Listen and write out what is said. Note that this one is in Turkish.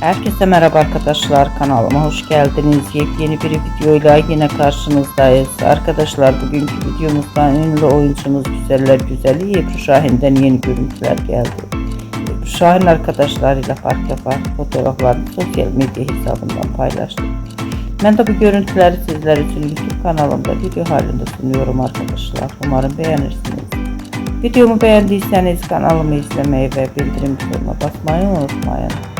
Herkese merhaba arkadaşlar kanalıma hoş geldiniz. Yepyeni bir videoyla yine karşınızdayız. Arkadaşlar bugünkü videomuzda ünlü oyuncumuz Güzeller Güzeli Ebru Şahin'den yeni görüntüler geldi. Ebru Şahin arkadaşlarıyla farklı farklı fotoğraflarını sosyal medya hesabından paylaştı. Ben de bu görüntüleri sizler için YouTube kanalımda video halinde sunuyorum arkadaşlar. Umarım beğenirsiniz. Videomu beğendiyseniz kanalımı izlemeyi ve bildirim butonuna basmayı unutmayın.